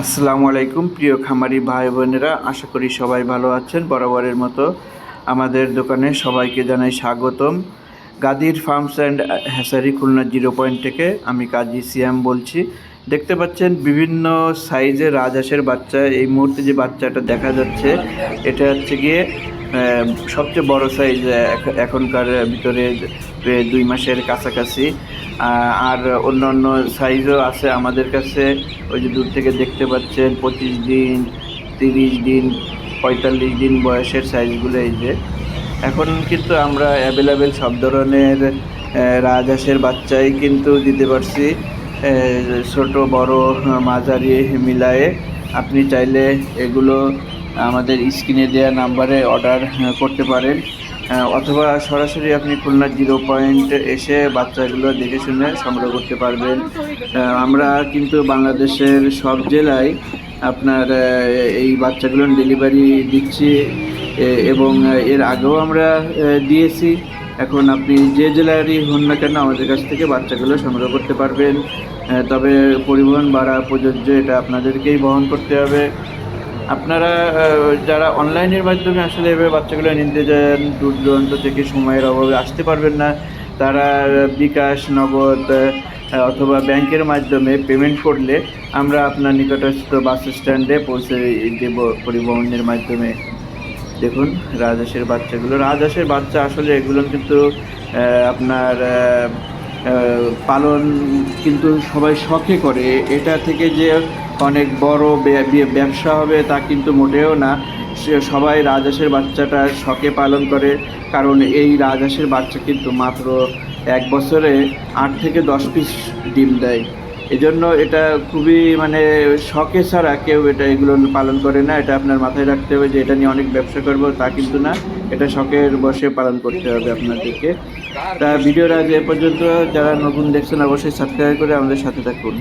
আসসালামু আলাইকুম, প্রিয় খামারি ভাই বোনেরা। আশা করি সবাই ভালো আছেন। বরাবরের মতো আমাদের দোকানে সবাইকে জানাই স্বাগতম। Gadir farms and hatchery Khulna zero point থেকে আমি কাজী সিয়াম বলছি। দেখতে পাচ্ছেন বিভিন্ন সাইজের রাজহাঁসের বাচ্চা। এই মুহূর্তে যে বাচ্চাটা দেখা যাচ্ছে, এটা হচ্ছে গিয়ে সবচেয়ে বড় সাইজ এখনকার ভিতরে দুই মাসের কাছাকাছি আর অন্য অন্য সাইজও আছে আমাদের কাছে। ওই যে দূর থেকে দেখতে পাচ্ছেন পঁচিশ দিন, তিরিশ দিন, পঁয়তাল্লিশ দিন বয়সের সাইজগুলো এই যে। এখন কিন্তু আমরা অ্যাভেলেবেল সব ধরনের রাজহাঁসের বাচ্চাই কিন্তু দিতে পারছি। ছোট, বড়, মাঝারি মিলায়ে। আপনি চাইলে এগুলো আমাদের স্ক্রিনে দেওয়া নাম্বারে অর্ডার করতে পারেন। অথবা সরাসরি আপনি খুলনা জিরো পয়েন্ট এসে বাচ্চাগুলো দেখে শুনে সংগ্রহ করতে পারবেন। আমরা কিন্তু বাংলাদেশের সব জেলায় আপনার এই বাচ্চাগুলো ডেলিভারি দিচ্ছি। এবং এর আগেও আমরা দিয়েছি। এখন আপনি যে জেলারই হন না কেন আমাদের কাছ থেকে বাচ্চাগুলো সংগ্রহ করতে পারবেন। তবে পরিবহন ভাড়া প্রযোজ্য, এটা আপনাদেরকেই বহন করতে হবে। আপনারা যারা অনলাইনের মাধ্যমে আসলে এভাবে বাচ্চাগুলো নিতে যান দূর দূরান্ত থেকে সময়ের অভাবে আসতে পারবেন না, তারা বিকাশ, নগদ অথবা ব্যাংকের মাধ্যমে পেমেন্ট করলে আমরা আপনার নিকটস্থ বাস স্ট্যান্ডে পৌঁছে দেব পরিবহনের মাধ্যমে। দেখুন, রাজহাঁসের বাচ্চাগুলো, রাজহাঁসের বাচ্চা আসলে এগুলো কিন্তু আপনার পালন কিন্তু সবাই শখে করে। এটা থেকে যে অনেক বড় ব্যবসা হবে তা কিন্তু মোটেও না। সবাই রাজহাঁসের বাচ্চাটা শখে পালন করে, কারণ এই রাজহাঁসের বাচ্চা কিন্তু মাত্র এক বছরে আট থেকে দশ পিস ডিম দেয়। এজন্য এটা খুবই মানে শখে ছাড়া কেউ এটা এগুলো পালন করে না। এটা আপনার মাথায় রাখতে হবে যে এটা নিয়ে অনেক ব্যবসা করব, তা কিন্তু না। এটা শখের বসে পালন করতে হবে আপনাদেরকে। তা ভিডিওর আজ এ পর্যন্ত। যারা নতুন দেখছেন, অবশ্যই সাবস্ক্রাইব করে আমাদের সাথে থাকুন।